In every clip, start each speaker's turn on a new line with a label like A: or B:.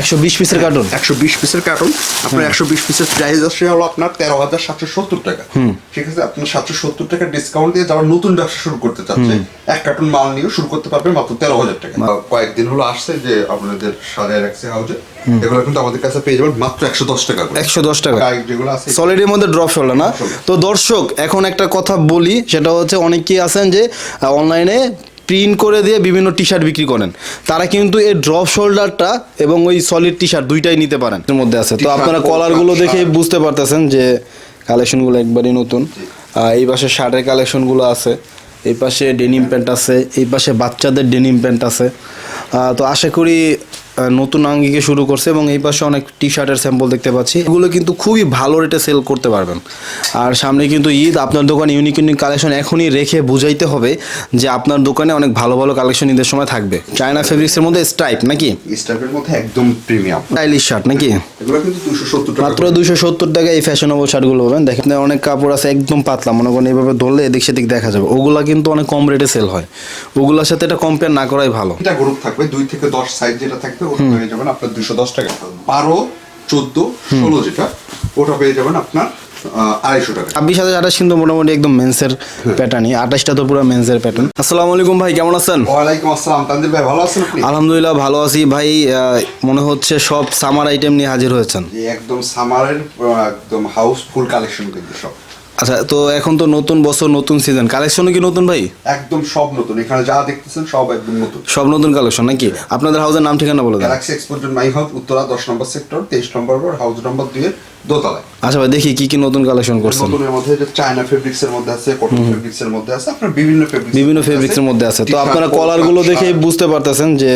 A: একশো বিশ পিসের কার্টুন
B: একশো বিশ পিসের কার্টুন আপনার একশো বিশ পিসের প্রাইস আসছে হলো আপনার তেরো হাজার সাতশো সত্তর টাকা। ঠিক আছে? আপনার সাতশো সত্তর টাকা ডিসকাউন্ট দিয়ে যারা নতুন ব্যবসা শুরু করতে চাচ্ছে এক কার্টুন মাল নিয়ে শুরু করতে পারবে মাত্র তেরো হাজার টাকা। কয়েকদিন হলো আসছে যে আপনাদের সাজায় রাখছে হাউজে এগুলো কিন্তু আমাদের কাছে পেয়ে যাবেন মাত্র একশো দশ টাকা করে।
A: একশো দশ টাকা।
B: যেগুলো আছে।
A: সলিডের মধ্যে ড্রপ শোল্ডার না। তো দর্শক এখন একটা কথা বলি সেটা হচ্ছে অনেকেই আছেন যে অনলাইনে প্রিন্ট করে দিয়ে বিভিন্ন টি শার্ট বিক্রি করেন। তারা কিন্তু এই ড্রপ শোল্ডারটা এবং ওই সলিড টি শার্ট দুইটাই নিতে পারেন। এর মধ্যে আছে। তো আপনারা কলারগুলো। দেখে বুঝতে পারতেছেন যে কালেকশনগুলো একবারই নতুন। এই পাশে শার্টের কালেকশনগুলো আছে। এই পাশে ডেনিম প্যান্ট আছে। এই পাশে বাচ্চাদের ডেনিম প্যান্ট আছে। তো আশা করি নতুন আঙ্গিকে শুরু করছে এবং এই পাশে অনেক টি শার্টের স্যাম্পল দেখতে পাচ্ছি। এগুলো কিন্তু খুবই ভালো রেটে সেল করতে পারবেন। আর সামনে কিন্তু ঈদ আপনার দোকানে ইউনিক ইউনিক কালেকশন এখনই রেখে বুঝাইতে হবে যে আপনার দোকানে অনেক ভালো ভালো কালেকশন ঈদের সময় থাকবে। চায়না ফেব্রিক্সের মধ্যে স্ট্রাইপ নাকি?
B: স্টাফের মধ্যে একদম প্রিমিয়াম
A: স্টাইলিশ শার্ট নাকি?
B: এগুলো কিন্তু দুশো সত্তর টাকা
A: মাত্র দুশো সত্তর টাকা এই ফ্যাশনেবল শার্টগুলো পাবেন। দেখেন অনেক কাপড় আছে একদম পাতলা মনে করেন এইভাবে ধরলে এদিক সেদিক দেখা যাবে। ওগুলা কিন্তু অনেক কম রেটে সেল হয়। ওগুলোর সাথে এটা কম্পেয়ার না করাই ভালো।
B: এটা গ্রুপ থাকবে দুই থেকে দশ সাইজ যেটা থাকবে ওটা পেয়ে যাবেন আপনার দুশো দশ টাকা। বারো চোদ্দ ষোলো যেটা ওটা পেয়ে যাবেন আপনার আড়াইশো টাকা।
A: ছাব্বিশ হাজার আঠাশ কিন্তু মোটামুটি একদম মেন্সের প্যাটার্নই আঠাশটা তো পুরো মেন্সের প্যাটার্ন আসসালামু আলাইকুম ভাই কেমন আছেন?
B: ওয়ালাইকুম আসসালাম। তানজিল ভাই ভালো আছেন
A: আলহামদুলিল্লাহ ভালো আছি। ভাই আহ, মনে হচ্ছে সব সামার আইটেম নিয়ে হাজির হয়েছেন।
B: একদম সামারের একদম হাউসফুল কালেকশন কিন্তু সব।
A: আচ্ছা তো এখন তো নতুন বছর নতুন সিজন কালেকশনও কি নতুন ভাই?
B: একদম সব নতুন। এখানে যা দেখতেছেন সব একদম নতুন।
A: সব নতুন কালেকশন নাকি? আপনাদের হাউসের নাম ঠিকানা বলে দেন।
B: গ্যালাক্সি এক্সপোর্টের মাই হাউস উত্তরা দশ নম্বর সেক্টর তেইশ নম্বর রোড হাউস নম্বর দুই দোতলায়।
A: আচ্ছা ভাই দেখি কি কি নতুন কালেকশন করছেন।
B: নতুনের মধ্যে যে চায়না ফেব্রিক্স এর মধ্যে আছে কটন ফেব্রিক্স এর মধ্যে আছে আপনার বিভিন্ন ফেব্রিক্স
A: বিভিন্ন ফেব্রিক্সের মধ্যে আছে। তো আপনারা কলারগুলো দেখে বুঝতে পারতেছেন যে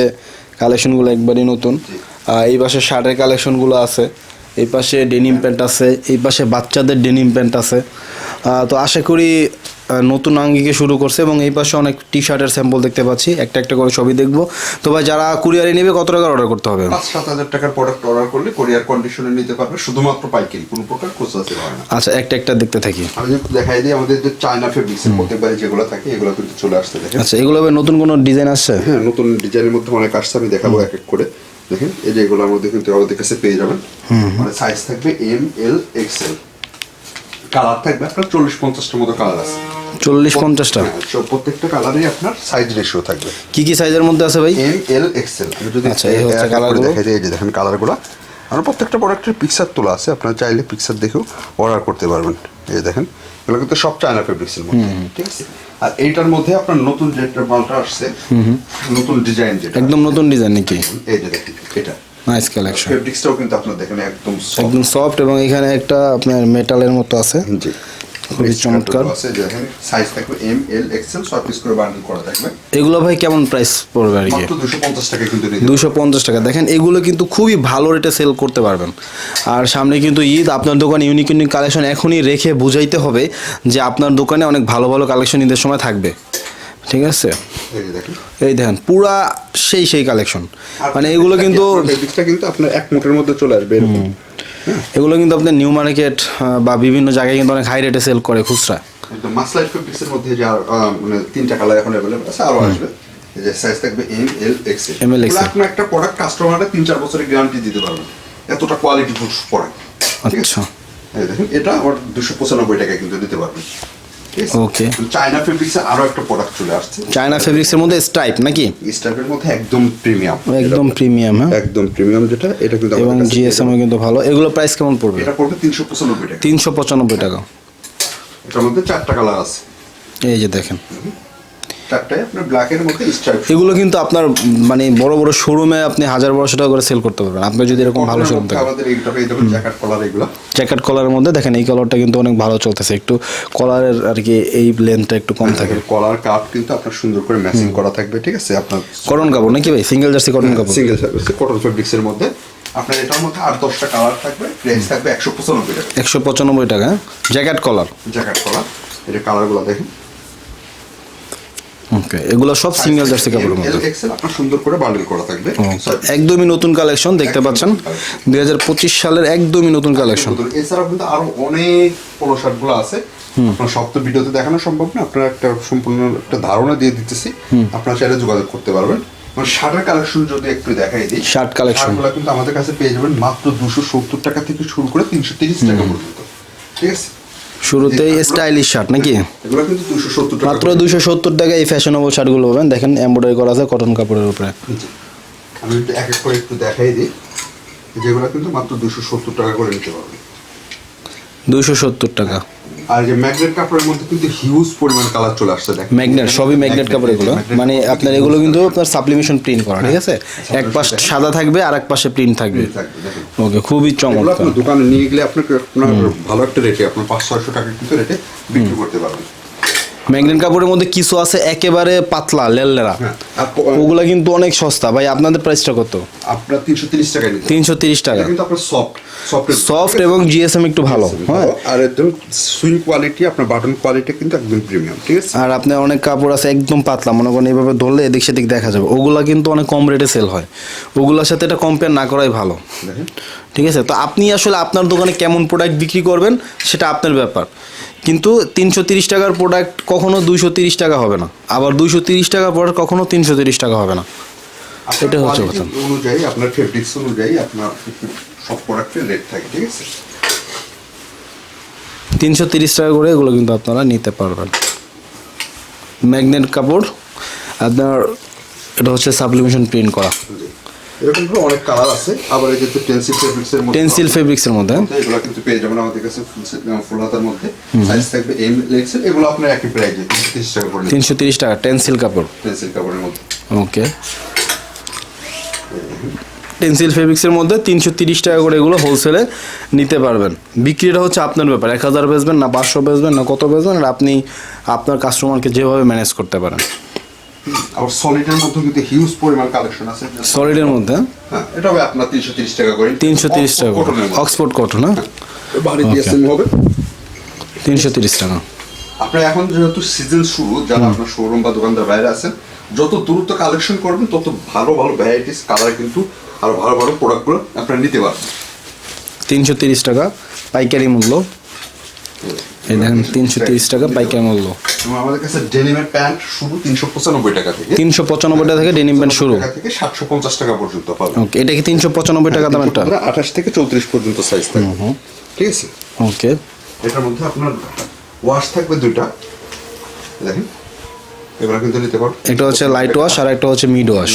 A: কালেকশনগুলো একবারই নতুন। এই পাশে শার্টের কালেকশনগুলো আছে। এই পাশে ডেনিম প্যান্ট আছে এই পাশে বাচ্চাদের ডেনিম প্যান্ট আছে। তো আশা করি নতুন আঙ্গিকে শুরু করছে এবং এই পাশে অনেক টি শার্টের স্যাম্পল দেখতে পাচ্ছি। একটা একটা করে ছবি দেখব। তো ভাই যারা কুরিয়ারে নেবে কত টাকার অর্ডার করতে হবে?
B: পাঁচ সাত হাজার টাকার প্রোডাক্ট অর্ডার করলে কোরিয়ার কন্ডিশনে নিতে পারবে। শুধুমাত্র পাইকারি কোনো প্রকার খুচরা সেল হয় না।
A: আচ্ছা একটা একটা দেখতে থাকি।
B: আমি দেখাই দিই আমাদের যে চায়না ফেব্রিক্স প্রত্যেকবারে যেগুলো থাকে এগুলো কিন্তু চলে আসতে দেখেন।
A: আচ্ছা এগুলো নতুন কোনো ডিজাইন আসছে?
B: হ্যাঁ নতুন ডিজাইনের মধ্যে অনেক আসছে আমি দেখাবো এক এক করে। দেখেন এই যে কিন্তু আমাদের কাছে পেয়ে যাবেন। মানে সাইজ থাকবে এম এল এক্সেল কালার থাকবে আপনার চল্লিশ পঞ্চাশটার মতো কালার আছে।
A: চল্লিশ পঞ্চাশটা?
B: হ্যাঁ, প্রত্যেকটা কালারই আপনার সাইজ রেশিও থাকবে।
A: কি কি সাইজের মধ্যে আছে ভাই?
B: এম এল এক্সেল যদি
A: আচ্ছা, এই হচ্ছে কালারগুলো।
B: দেখাই এই যে দেখেন কালারগুলো আর প্রত্যেকটা প্রোডাক্টের পিকচার তোলা আছে আপনারা চাইলে পিকচার দেখেও অর্ডার করতে পারবেন। এই দেখেন এগুলো কিন্তু সব চায়না ফেব্রিক্সের মধ্যে। ঠিক আছে? আর এইটার মধ্যে আপনার নতুন যেটা মালটা আসছে নতুন ডিজাইন যেটা
A: একদম নতুন ডিজাইন নাকি?
B: এই যে দেখেন এটা।
A: নাইস কালেকশন
B: ফেব্রিক্সটাও কিন্তু আপনার দেখেন একদম
A: একদম সফট এবং এখানে একটা আপনার মেটালের মতো আছে।
B: জি।
A: খুবই চমৎকার।
B: আছে যে দেখেন সাইজ থাকবে এম এল এক্সেল ছয় পিস করে বান্ডেল করা থাকবে।
A: এগুলো ভাই কেমন প্রাইস পড়বে আর কি?
B: মাত্র দুশো পঞ্চাশ টাকা কিন্তু
A: টাকা। দেখেন এগুলো কিন্তু খুবই ভালো রেটে সেল করতে পারবেন। আর সামনে কিন্তু ঈদ আপনার দোকানে ইউনিক ইউনিক কালেকশন এখনই রেখে বুঝাইতে হবে যে আপনার দোকানে অনেক ভালো ভালো কালেকশন ঈদের সময় থাকবে। ঠিক আছে?
B: এই দেখেন।
A: পুরা সেই সেই কালেকশন মানে এগুলো কিন্তু
B: কিন্তু আপনার এক মুঠের মধ্যে চলে আসবে
A: এগুলো কিন্তু আপনার নিউ মার্কেট বা বিভিন্ন জায়গায় কিন্তু অনেক হাই রেটে সেল করে খুচরা।
B: মাসলাইট ফেব্রিক্সের মধ্যে যে আহ, মানে তিনটা কালার এখন অ্যাভেলেবল আছে আরও আসবে। যে সাইজ থাকবে M L XL
A: ML, XL
B: আপনার একটা প্রোডাক্ট তিন চার বছরের গ্যারান্টি দিতে পারবেন। এতটা কোয়ালিটি ফুড প্রোডাক্ট
A: আচ্ছা।
B: দেখেন এটা আমার দুশো পঁচানব্বই টাকায় কিন্তু দিতে পারবেন।
A: Okay.
B: চায়না ফেব্রিক্সের আরও একটা প্রোডাক্ট চলে আসছে।
A: চায়না ফেব্রিক্সের মধ্যে স্ট্রাইপ নাকি?
B: স্টাইপের মধ্যে একদম প্রিমিয়াম
A: একদম প্রিমিয়াম হ্যাঁ।
B: একদম প্রিমিয়াম যেটা এটা কিন্তু
A: এবং জিএসএম কিন্তু ভালো। এগুলো প্রাইস কেমন পড়বে?
B: এটা পড়বে তিনশো পঁচানব্বই টাকা।
A: তিনশো পঁচানব্বই টাকা।
B: এটার মধ্যে চারটা কালার আছে।
A: এই যে দেখেন।
B: চারটায় আপনার ব্ল্যাকের মধ্যে স্ট্রাইপ
A: এগুলো কিন্তু আপনার মানে বড় বড় শোরুমে আপনি হাজার বারোশো টাকা করে সেল করতে পারবেন। আপনি যদি এরকম ভালো শোরুম থাকে।
B: আমাদের এইটা পেয়ে জ্যাকেট কলার এগুলো।
A: জ্যাকেট কলারের মধ্যে দেখেন এই কালারটা কিন্তু অনেক ভালো চলতেছে। একটু কলারের আর কি এই লেন্থটা একটু কম থাকে।
B: কলার কাপ কিন্তু আপনার সুন্দর করে ম্যাচিং করা থাকবে ঠিক আছে? আপনার
A: কটন কাপড় নাকি ভাই? সিঙ্গেল জার্সি কটন কাপড়।
B: সিঙ্গেল কটন ফেব্রিক্স এর মধ্যে। আপনার এটার মধ্যে আট দশটা কালার থাকবে প্রাইস থাকবে একশো পঁচানব্বই টাকা।
A: একশো পঁচানব্বই টাকা জ্যাকেট কলার
B: জ্যাকেট কলার এটা কালারগুলো দেখেন।
A: ওকে এগুলো সব সিঙ্গেল জার্সি কাপড়ের মধ্যে
B: এক্সেল আপনার সুন্দর করে বান্ডেল করা থাকবে।
A: একদমই নতুন কালেকশন দেখতে পাচ্ছেন। দুই হাজার পঁচিশ সালের একদমই নতুন কালেকশন
B: এছাড়াও কিন্তু আরও অনেক পোলো শার্টগুলো আছে। আপনার সব তো ভিডিওতে দেখানো সম্ভব না। আপনারা একটা সম্পূর্ণ একটা ধারণা দিয়ে দিতেছি। আপনারা চাইলে যোগাযোগ করতে পারবেন। মানে শার্টের কালেকশন যদি একটু দেখাই দিই
A: collection।
B: শার্টগুলো কিন্তু আমাদের কাছে পেয়ে যাবেন মাত্র দুশো সত্তর টাকা থেকে শুরু করে তিনশো তিরিশ টাকা পর্যন্ত। ঠিক আছে?
A: শুরুতেই স্টাইলিশ শার্ট নাকি? মাত্র দুশো সত্তর টাকা এই ফ্যাশনেবল শার্টগুলো পাবেন। দেখেন এমব্রয়ডারি করা আছে কটন কাপড়ের উপরে।
B: আমি একটু এক এক করে একটু দেখাই দিই। যেগুলো কিন্তু মাত্র দুশো সত্তর টাকা করে নিতে পারবেন।
A: দুশো সত্তর টাকা।
B: আর যে ম্যাগনেট কাপড়ের মধ্যে কিন্তু হিউজ পরিমাণ কালার চলে আসছে দেখেন।
A: ম্যাগনেট সবই ম্যাগনেট কাপড় এগুলো। মানে আপনার এগুলো কিন্তু আপনার সাপ্লিমেশন প্রিন্ট করা ঠিক আছে? এক পাশ সাদা থাকবে আর এক পাশে প্রিন্ট থাকবে। ওকে খুবই চমৎকার।
B: দোকানে নিয়ে গেলে আপনাকে আপনার ভালো একটা রেটে আপনার পাঁচ ছয়শো টাকা কিন্তু রেটে বিক্রি করতে পারবেন।
A: ম্যাগনেট কাপড়ের মধ্যে কিছু আছে একেবারে পাতলা লেললেরা।
B: হ্যাঁ
A: ওগুলা কিন্তু অনেক সস্তা। ভাই আপনাদের প্রাইসটা কত?
B: আপনার তিনশো তিরিশ নিতে
A: তিনশো তিরিশ টাকা।
B: কিন্তু আপনার সফট সফট
A: সফট এবং জিএসএম একটু ভালো হ্যাঁ?
B: আর একদম সুইং কোয়ালিটি আপনার বাটন কোয়ালিটি কিন্তু একদম প্রিমিয়াম ঠিক আছে?
A: আর আপনার অনেক কাপড় আছে একদম পাতলা মনে করেন এইভাবে ধরলে এদিক সেদিক দেখা যাবে। ওগুলা কিন্তু অনেক কম রেটে সেল হয়। ওগুলোর সাথে এটা কম্পেয়ার না করাই ভালো। ঠিক আছে? তো আপনি আসলে আপনার দোকানে কেমন প্রোডাক্ট বিক্রি করবেন সেটা আপনার ব্যাপার। কিন্তু তিনশো তিরিশ টাকার প্রোডাক্ট কখনো দুইশো তিরিশ টাকা হবে না আবার দুইশো তিরিশ টাকার প্রোডাক্ট কখনো তিনশো তিরিশ টাকা হবে না এটা হচ্ছে কথা।
B: অনুযায়ী আপনার ফেব্রিক্স অনুযায়ী আপনার সব প্রোডাক্টের রেট থাকে ঠিক আছে
A: তিনশো তিরিশ টাকা করে এগুলো কিন্তু আপনারা নিতে পারবেন ম্যাগনেট কাপড় আপনার এটা হচ্ছে সাপ্লিমেশন প্রিন্ট করা।
B: এরকম করে অনেক কালার আছে আবার এই যে টেন্সিল ফেব্রিক্স এর মধ্যে
A: টেন্সিল ফেব্রিক্সের মধ্যে।
B: এগুলো কিন্তু পেয়ে যাবেন আমাদের কাছে ফুল সেট ফুল হাতার মধ্যে। সাইজ থাকবে এম এক্সেল এগুলো আপনার একই প্রাইসে তিরিশ টাকা করে
A: তিনশো তিরিশ টাকা টেন্সিল কাপড়।
B: পেন্সিল কাপড়ের মধ্যে।
A: ওকে টেন্সিল ফেব্রিক্সের মধ্যে তিনশো তিরিশ টাকা করে এগুলো হোলসেলে নিতে পারবেন। বিক্রিটা হচ্ছে আপনার ব্যাপার এক হাজার বেচবেন না পাঁচশো বেচবেন না কত বেচবেন? আর আপনি আপনার কাস্টমারকে যেভাবে ম্যানেজ করতে পারেন।
B: আবার সলিডের মধ্যে কিন্তু হিউজ পরিমাণ কালেকশন আছে।
A: সলিডের মধ্যে?
B: হ্যাঁ এটা হবে আপনার তিনশো তিরিশ টাকা করে।
A: তিনশো তিরিশ টাকা অক্সফোর্ড কটন হ্যাঁ?
B: বাড়ি দিয়ে সেম হবে।
A: তিনশো তিরিশ টাকা।
B: আপনার এখন যেহেতু সিজন শুরু যারা আপনার শোরুম বা দোকানদার বাইরে আছেন যত দ্রুত কালেকশন করবেন তত ভালো ভালো ভ্যারাইটিস কালার কিন্তু আরও ভালো ভালো প্রোডাক্টগুলো আপনারা নিতে পারবেন।
A: তিনশো তিরিশ টাকা পাইকারি মূল্য। এই দেখেন তিনশো তিরিশ টাকা পাইকারি মূল্য।
B: আমাদের কাছে ডেনিমের প্যান্ট শুরু তিনশো পঁচানব্বই টাকা থেকে
A: তিনশো পঁচানব্বই টাকা থেকে ডেনিম প্যান্ট শুরু।
B: থেকে সাতশো পঞ্চাশ টাকা পর্যন্ত পাবেন
A: ওকে এটা কি তিনশো পঁচানব্বই টাকা দাম একটা
B: আঠাশ থেকে চৌত্রিশ পর্যন্ত সাইজ থাকবে। ঠিক আছে?
A: ওকে
B: এটার মধ্যে আপনার ওয়াশ থাকবে দুইটা। দেখেন। এগুলো কিন্তু নিতে পারবেন
A: একটা হচ্ছে লাইট ওয়াশ আর একটা হচ্ছে মিড ওয়াশ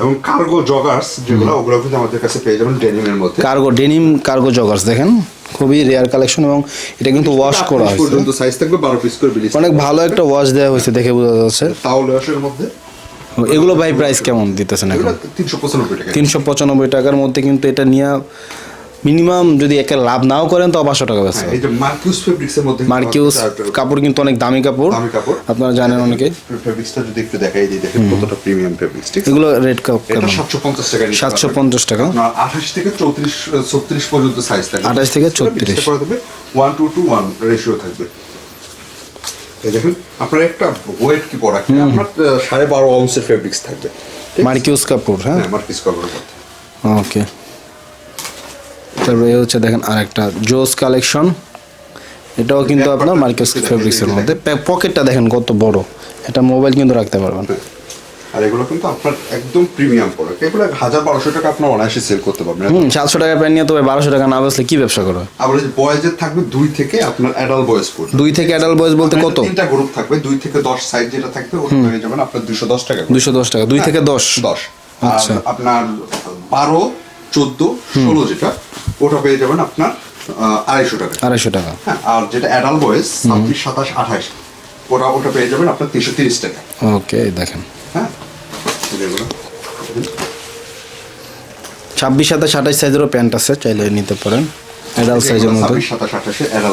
B: এবং কার্গো জগার্স যেগুলো ওগুলো কিন্তু আমাদের কাছে পেয়ে যাবেন ডেনিমের মধ্যে।
A: কার্গো ডেনিম কার্গো জগার্স দেখেন খুবই রেয়ার কালেকশন এবং এটা কিন্তু ওয়াশ করা হয়েছে।
B: পর্যন্ত সাইজ থাকবে বারো পিস করে বিলিস
A: অনেক ভালো একটা ওয়াশ দেওয়া হয়েছে দেখে বোঝা যাচ্ছে।
B: ওয়াশের মধ্যে।
A: এগুলো ভাই প্রাইস কেমন দিতেছেন এখন?
B: তিনশো পঁচানব্বই টাকা।
A: তিনশো পঁচানব্বই টাকার মধ্যে কিন্তু এটা নিয়ে মিনিমাম যদি একে লাভ নাও করেন তো পাঁচশো টাকা বেচতে
B: হ্যাঁ, এই যে মার্কিউস ফেব্রিক্স এর মধ্যে
A: মার্কিউস কাপড় কিন্তু অনেক দামি কাপড়।
B: দামি কাপড়।
A: আপনারা জানেন অনেকে।
B: ফেব্রিক্সটা যদি একটু দেখাই দিই দেখেন কতটা প্রিমিয়াম ফেব্রিক্স ঠিক
A: এগুলো
B: এটা
A: কেমন
B: সাতশো পঞ্চাশ টাকা নিতে
A: সাতশো
B: পারবেন।
A: পঞ্চাশ টাকা।
B: আপনার আঠাশ থেকে চৌত্রিশ ছত্রিশ পর্যন্ত সাইজ থাকবে।
A: 28 থেকে 36
B: করে দেবে one two two one ratio থাকবে। এই দেখেন আপনার একটা ওয়েট কি পড়া? আপনার বারো আউন্সের ফেব্রিক্স থাকবে।
A: মার্কিউস কাপড় হ্যাঁ?
B: মার্কিস কাপড়ের
A: ওকে তারপরে এই হচ্ছে দেখেন আরেকটা জোস কালেকশন এটাও কিন্তু আপনার মার্কেস ফেব্রিক্সের মধ্যে। পকেটটা দেখেন কত বড়। এটা মোবাইল কিন্তু রাখতে পারবেন।
B: আর এগুলো কিন্তু আপনার একদম প্রিমিয়াম প্রোডাক্ট এগুলো হাজার বারোশো টাকা আপনার অনায়াসে সেল করতে পারবেন।
A: হুম সাতশো টাকা প্যান্ট নিয়ে তবে বারোশো টাকা না কি ব্যবসা করবে?
B: আবার বয়েজের থাকবে দুই থেকে আপনার বয়েজ
A: দুই থেকে বলতে কত?
B: তিনটা গ্রুপ থাকবে দুই থেকে দশ সাইজ যেটা থাকবে ওটা হয়ে যাবেন আপনার দুশো দশ টাকা।
A: দুশো দশ টাকা দুই থেকে দশ?
B: দশ।
A: আচ্ছা।
B: আচ্ছা। আপনার বারো চোদ্দ ষোলো যেটা ওটা পেয়ে যাবেন আপনার আড়াইশো টাকা।
A: আড়াইশো টাকা।
B: হ্যাঁ আর যেটা অ্যাডাল্ট বয়েস ছাব্বিশ সাতাশ আঠাশ ওটা ওটা পেয়ে যাবেন আপনার তিনশো তিরিশ টাকা।
A: ওকে দেখেন।
B: হ্যাঁ?
A: ছাব্বিশ সাতাশ আঠাশ সাইজেরও প্যান্ট আছে চাইলে নিতে পারেন। অ্যাডাল্ট সাইজের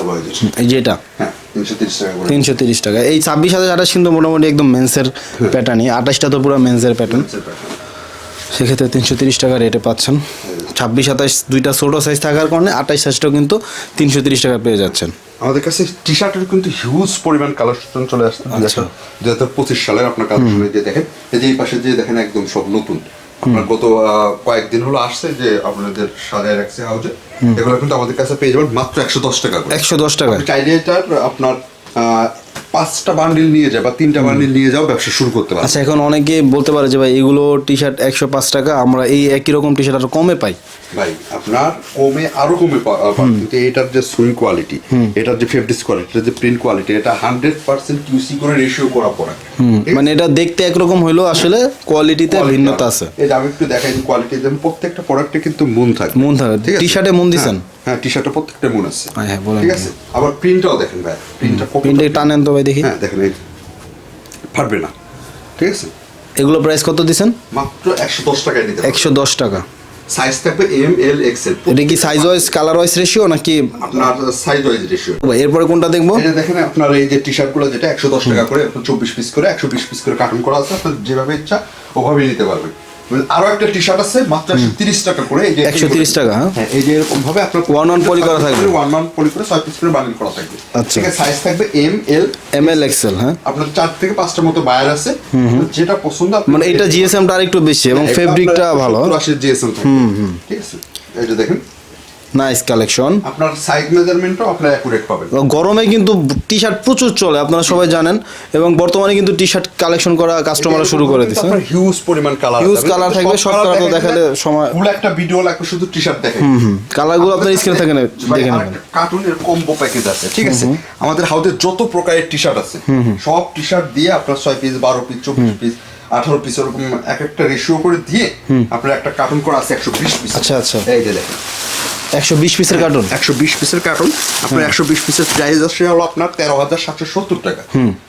B: বয়েস
A: এই যেটা
B: হ্যাঁ তিনশো তিরিশ টাকা
A: তিনশো তিরিশ টাকা। এই ছাব্বিশ হাজার আঠাশ কিন্তু মোটামুটি একদম মেন্সের প্যাটার্নই আঠাশটা তো পুরো মেন্সের প্যাটার্ন সেক্ষেত্রে তিনশো তিরিশ টাকা রেটে পাচ্ছেন। ছাব্বিশ সাতাশ দুইটা ছোটো সাইজ থাকার কারণে আঠাশ সাইজটাও কিন্তু তিনশো তিরিশ টাকা পেয়ে যাচ্ছেন।
B: আমাদের কাছে টি শার্টের কিন্তু হিউজ পরিমাণ কালেকশন চলে আসছে।
A: আচ্ছা।
B: দুই হাজার পঁচিশ সালের আপনার কালেকশনে যে দেখেন এই যে এই পাশে যে দেখেন একদম সব নতুন। আপনার গত কয়েকদিন হলো আসছে যে আপনাদের সাজায় রাখছে হাউজে এগুলো কিন্তু আমাদের কাছে পেয়ে যাবেন মাত্র একশো দশ টাকা করে।
A: একশো দশ টাকা
B: চাইলে এটার আপনার পাঁচটা বান্ডিল নিয়ে যাও বা তিনটা বান্ডিল নিয়ে যাও ব্যবসা শুরু করতে পারো
A: আচ্ছা এখন অনেকে বলতে পারে যে ভাই এগুলো টি শার্ট একশো পাঁচ টাকা আমরা এই একই রকম টি শার্ট আরও কমে পাই।
B: ভাই আপনার কমে আরও কমে পাবেন। কিন্তু এটার যে সুইং কোয়ালিটি এটার যে ফেব্রিক্স কোয়ালিটি এটার যে প্রিন্ট কোয়ালিটি এটা হান্ড্রেড পার্সেন্ট কিউসি করে রেশিও করা পড়া
A: মানে এটা দেখতে একরকম হইলেও আসলে কোয়ালিটিতে ভিন্নতা আছে।
B: এই আমি একটু দেখাই যে কোয়ালিটি যেমন প্রত্যেকটা প্রোডাক্টে কিন্তু মুন থাকে।
A: মুন থাকে। টি-শার্টে মুন দিছেন?
B: হ্যাঁ, হ্যাঁ টি শার্টে প্রত্যেকটা মুন আছে।
A: হ্যাঁ, হ্যাঁ।
B: ঠিক আছে? আবার প্রিন্টটাও দেখেন ভাই প্রিন্টটা
A: প্রিন্টে টানেন তো ভাই দেখি।
B: হ্যাঁ দেখেন এই ফাটবে না। ঠিক আছে?
A: এগুলো প্রাইস কত দিছেন?
B: মাত্র একশো দশ টাকায় নিতে
A: একশো দশ টাকা।
B: সাইজ থাকবে এম এল এক্সেল
A: এটা কি size wise colour wise ratio নাকি?
B: আপনার সাইজ ওয়াইজ রেশিও
A: এরপরে কোনটা দেখব?
B: এটা দেখেন আপনার এই যে টি শার্টগুলো যেটা একশো দশ টাকা করে চব্বিশ পিস করে একশো বিশ পিস করে কার্টুন করা আছে আপনার যেভাবে ইচ্ছা ওভাবে নিতে পারবেন। আরও একটা টি শার্ট আছে মাত্র তিরিশ টাকা করে এই যে
A: 130 টাকা, হ্যাঁ?
B: হ্যাঁ এই যে এরকম ভাবে আপনার
A: ওয়ান ওয়ান পলি করা থাকবে।
B: ওয়ান ওয়ান পলি করে ছয় পিস করে বান্ডিল করা থাকবে।
A: আচ্ছা।
B: সাইজ থাকবে M L
A: M L XL হ্যাঁ?
B: আপনার চার থেকে পাঁচটার মতো বায়ার আছে। যেটা পছন্দ
A: মানে এটা জিএসএমটা টা আরেকটু বেশি এবং ফেব্রিকটা ভালো।
B: জিএসএম থাকে ঠিক আছে? এই যে দেখেন
A: নাইস কালেকশন
B: আপনার সাইজ মেজারমেন্টও আপনার অ্যাকুরেট পাবেন।
A: গরমে কিন্তু টি শার্ট প্রচুর চলে আপনারা সবাই জানেন। এবং বর্তমানে কিন্তু টি শার্ট কালেকশন করা কাস্টমাররা শুরু করে
B: হিউজ পরিমাণ কালার
A: Huge colour থাকবে, সব colour তো দেখালে সময়-
B: ফুল একটা ভিডিও লাগবে শুধু টি শার্ট দেখে
A: কালারগুলো আপনার স্ক্রিনে থাকে না দেখে নেবেন।
B: কার্টুনের কম্বো প্যাকেজ আছে ঠিক আছে? আমাদের হাউদের যত প্রকারের টি শার্ট আছে সব টি শার্ট দিয়ে আপনার ছয় পিস বারো পিস চব্বিশ পিস আঠারো পিস এরকম এক একটা রেশিও করে দিয়ে আপনার একটা কার্টুন করা আছে একশো বিশ পিস
A: আচ্ছা, আচ্ছা।
B: এই যে দেখেন।
A: একশো বিশ পিসের কার্টুন
B: একশো বিশ পিসের কার্টুন আপনার একশো বিশ পিসের প্রাইস আসছে হলো আপনার তেরো হাজার সাতশো সত্তর টাকা।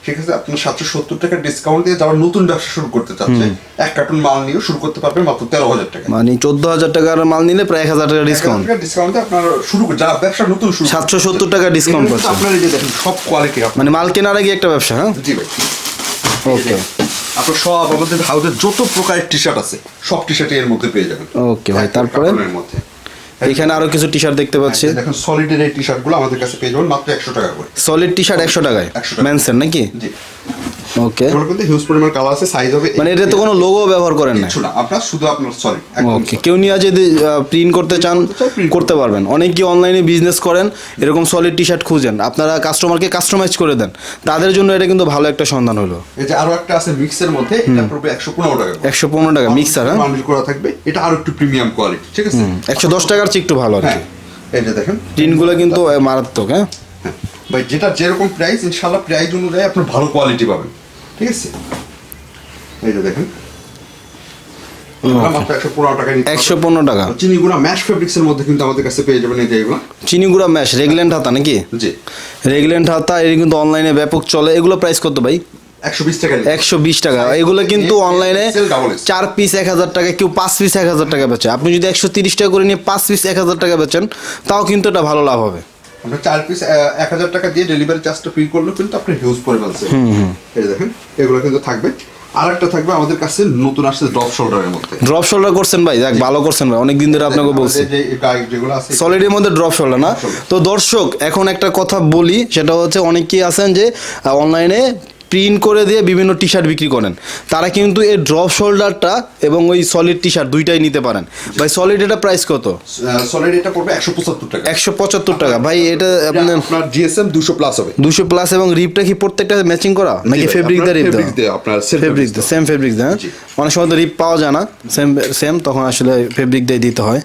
B: ঠিক আছে? আপনার সাতশো সত্তর টাকা ডিসকাউন্ট দিয়ে যারা নতুন ব্যবসা শুরু করতে চাচ্ছে এক কার্টুন মাল নিয়ে শুরু করতে পারবে মাত্র তেরো হাজার টাকা।
A: মানে চোদ্দ হাজার টাকার মাল নিলে প্রায় এক হাজার টাকা ডিসকাউন্ট
B: ডিসকাউন্টে আপনার শুরু যারা ব্যবসা নতুন শুরু
A: সাতশো সত্তর টাকা ডিসকাউন্ট
B: এখানে কিন্তু
A: পাচ্ছে।
B: আপনার এই যে দেখেন সব কোয়ালিটি
A: মানে মাল কেনার আগে একটা ব্যবসা হ্যাঁ?
B: জি ভাই।
A: ওকে
B: আপনার সব আমাদের হাউসের যত প্রকারের টি শার্ট আছে সব টি শার্ট এর মধ্যে পেয়ে যাবেন।
A: Okay ভাই, তারপরে?
B: মধ্যে।
A: এখানে আরও কিছু টি শার্ট দেখতে পাচ্ছি।
B: দেখুন সলিডের এই টি শার্টগুলো আমাদের কাছে পেয়ে যাবেন মাত্র একশো টাকা করে।
A: সলিড টি শার্ট একশো টাকায়?
B: 100 টাকা।
A: নাকি?
B: জি।
A: ওকে
B: এগুলো কিন্তু হিউজ পরিমাণ কালার আছে সাইজ হবে
A: মানে এটা তো কোনো লোগো ব্যবহার করেন না?
B: কিছু না আপনার শুধু আপনার সরি
A: ওকে কেউ নিয়ে যদি প্রিন্ট করতে চান করতে পারবেন। অনেকেই অনলাইনে বিজনেস করেন এরকম সলিড টি শার্ট খুঁজেন। আপনারা কাস্টমারকে কাস্টমাইজ করে দেন। তাদের জন্য এটা কিন্তু ভালো একটা সন্ধান হলো।
B: এই যে আরও একটা আছে মিক্সের মধ্যে এটা পড়বে একশো পনেরো টাকা করে।
A: একশো পনেরো টাকা মিক্সার হ্যাঁ?
B: বান্ডিল করা থাকবে। এটা আরও একটু প্রিমিয়াম কোয়ালিটি ঠিক আছে?
A: একশো দশ টাকার চেয়ে একটু ভালো আর
B: হ্যাঁ
A: কি
B: এই যে দেখেন।
A: প্রিন্টগুলো কিন্তু মারাত্মক হ্যাঁ।
B: ভাই যেটা যেরকম প্রাইস ইনশাল্লাহ প্রাইস অনুযায়ী আপনার ভালো কোয়ালিটি পাবেন। ঠিক আছে? এই যে দেখেন। একশো পনেরো টাকা।
A: টাকা
B: চিনিগুড়া ম্যাশ ফেব্রিক্সের মধ্যে কিন্তু আমাদের কাছে পেয়ে যাবেন এগুলো।
A: চিনিগুড়া ম্যাশ রেগুলেন্ট হাতা নাকি?
B: জি।
A: রেগুলেন্ট হাতা এর কিন্তু অনলাইনে ব্যাপক চলে। এগুলো প্রাইস কত ভাই?
B: একশো বিশ টাকা।
A: এগুলো কিন্তু অনলাইনে চার পিস এক হাজার টাকা কেউ পাঁচ পিস এক হাজার টাকা বেচে। আপনি যদি একশো তিরিশ টাকা করে নিয়ে পাঁচ পিস এক হাজার টাকা বেচেন তাও কিন্তু এটা ভালো লাভ হবে।
B: আমরা চার পিস এক হাজার টাকা দিয়ে ডেলিভারি চার্জটা ফ্রি করলেও কিন্তু আপনি হিউজ পরিমাণ। এই দেখেন এগুলো কিন্তু থাকবে। আর একটা থাকবে আমাদের কাছে নতুন আসছে ড্রপ শোল্ডারের মধ্যে।
A: ড্রপ শোল্ডার করছেন ভাই দেখ ভালো করছেন ভাই অনেক দিন ধরে আপনাকে বলছি।
B: আছে
A: সলিডের মধ্যে ড্রপ শোল্ডার না? তো দর্শক এখন একটা কথা বলি সেটা হচ্ছে অনেকেই আছেন যে অনলাইনে প্রিন্ট করে দিয়ে বিভিন্ন টি শার্ট বিক্রি করেন। তারা কিন্তু এই ড্রপ শোল্ডারটা এবং ওই সলিড টি শার্ট দুইটাই নিতে পারেন। ভাই সলিড এটা প্রাইস কত?
B: সলিড এটা পড়বে একশো পঁচাত্তর টাকা।
A: একশো পঁচাত্তর টাকা। ভাই এটা আপনার
B: আপনার জিএসএম দুশো প্লাস হবে।
A: দুশো প্লাস এবং রিপটা কি প্রত্যেকটা ম্যাচিং করা? নাকি ফেব্রিক দিয়ে রিপ
B: fabric আপনার
A: ফেব্রিক দিয়ে। সেম ফেব্রিক দিয়ে। অনেক সময় তো রিপ পাওয়া যায় না সেম সেম তখন আসলে ফেব্রিক দিয়ে দিতে হয়।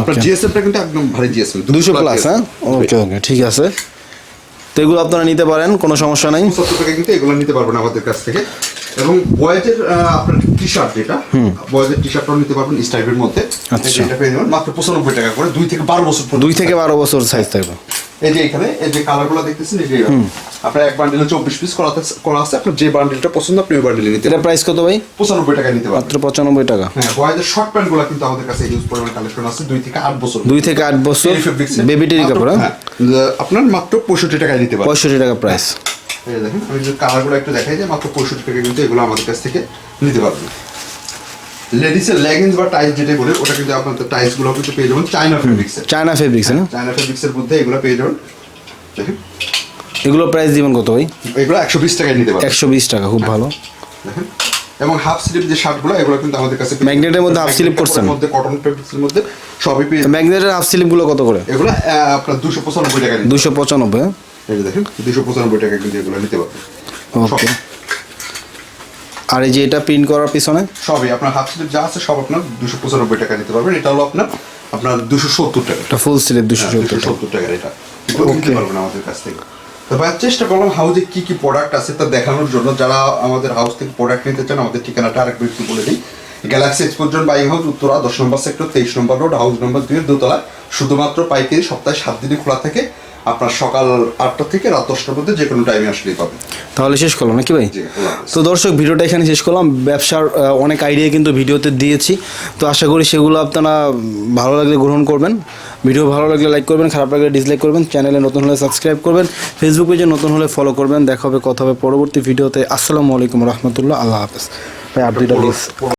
B: আপনার জিএসএমটা কিন্তু একদম ভারী জিএসএম
A: দুশো প্লাস হ্যাঁ? ওকে ওকে ঠিক আছে। তো এগুলো আপনারা নিতে পারেন কোনো সমস্যা নাই।
B: সত্তর টাকা কিন্তু এগুলো নিতে পারবেন আমাদের কাছ থেকে। এবং বয়েজের আপনার টি শার্ট যেটা বয়েজের টি শার্টটাও নিতে পারবেন স্টাইপের মধ্যে।
A: আচ্ছা।
B: মাত্র পঁচানব্বই টাকা করে দুই থেকে বারো বছর পর্যন্ত
A: দুই থেকে বারো বছর সাইজ থাকবে।
B: এই যে এখানে এই যে কালারগুলো দেখতেছেন এই যে আপনার এক বান্ডিলে চব্বিশ পিস করা করা আছে। আপনার যে বান্ডিলটা পছন্দ আপনি ওই বান্ডিলে নিতে
A: এটা প্রাইস কত ভাই?
B: পঁচানব্বই টাকা নিতে পারবেন
A: মাত্র পঁচানব্বই টাকা।
B: হ্যাঁ বয়েজের শর্ট প্যান্টগুলো কিন্তু আমাদের কাছে ইউজ পরিমাণ কালেকশন আছে দুই থেকে আট বছর।
A: দুই থেকে আট বছর। বেবি টেরি কাপড় হ্যাঁ?
B: হ্যাঁ, আপনার মাত্র পঁয়ষট্টি টাকায় নিতে পারবেন
A: পঁয়ষট্টি টাকা প্রাইস
B: দেখেন আমি যদি কালারগুলো একটু দেখাই যে মাত্র পঁয়ষট্টি টাকা কিন্তু এগুলো আমাদের কাছ থেকে নিতে পারবেন। লেডিসের লেগিংস বা টাইস যেটা বলে ওটা কিন্তু আপনাদের টাইসগুলো কিন্তু পেয়ে যাবেন চায়না ফেব্রিক্সের
A: চায়না ফেব্রিক্স না?
B: চায়না ফেব্রিক্সের মধ্যে এগুলো পেয়ে যাবেন। দেখেন।
A: এগুলো প্রাইস দিবেন কত ভাই?
B: এগুলো একশো বিশ টাকায় নিতে পারবেন।
A: একশো বিশ টাকা খুব ভালো।
B: দেখেন। এবং হাফ স্লিপ যে শার্টগুলো এগুলো কিন্তু আমাদের কাছে
A: ম্যাগনেটের মধ্যে half sleeve করছেন?
B: মধ্যে কটন ফেব্রিক্সের মধ্যে সবই পেয়ে
A: ম্যাগনেটের হাফ স্লিপগুলো কত করে?
B: এগুলো আপনার দুশো পঁচানব্বই টাকা
A: দুশো পঁচানব্বই হ্যাঁ?
B: এই দেখেন দুশো পঁচানব্বই টাকা কিন্তু এগুলো নিতে পারবেন।
A: ওকে আর এই যে এটা প্রিন্ট করার পিছনে?
B: সবই আপনার হাফ স্লিপ যা আছে সব আপনার দুশো পঁচানব্বই টাকা নিতে পারবেন। এটা হলো আপনার আপনার দুশো সত্তর টাকা।
A: এটা ফুল স্লিপ দুশো
B: হ্যাঁ,
A: সত্তর
B: দুশো সত্তর টাকার এটা। নিতে পারবেন আমাদের কাছ থেকে। তো ভাই চেষ্টা করলাম হাউজে কি কি প্রোডাক্ট আছে তা দেখানোর জন্য। যারা আমাদের হাউস থেকে প্রোডাক্ট নিতে চান আমাদের ঠিকানাটা আরেকবার একটু বলে দিই। গ্যালাক্সি এক্সপোর্টজন বাইং হাউস উত্তরা দশ নম্বর সেক্টর তেইশ নম্বর রোড হাউস নম্বর দুইয়ের দোতলা শুধুমাত্র পাইকারি সপ্তাহে সাত দিনই খোলা থাকে। আপনার সকাল আটটা থেকে রাত দশটার মধ্যে যে কোনো টাইমে আসলেই পাবেন।
A: তাহলে শেষ করলাম নাকি ভাই। তো দর্শক ভিডিওটা এখানে শেষ করলাম। ব্যবসার অনেক আইডিয়া কিন্তু ভিডিওতে দিয়েছি। তো আশা করি সেগুলো আপনারা ভালো লাগলে গ্রহণ করবেন। ভিডিও ভালো লাগলে লাইক করবেন খারাপ লাগলে ডিসলাইক করবেন। চ্যানেলে নতুন হলে সাবস্ক্রাইব করবেন। ফেসবুক পেজে নতুন হলে ফলো করবেন। দেখা হবে কথা হবে পরবর্তী ভিডিওতে। আসসালামু আলাইকুম রহমতুল্লাহ। আল্লাহ হাফেজ। ভাই প্লিজ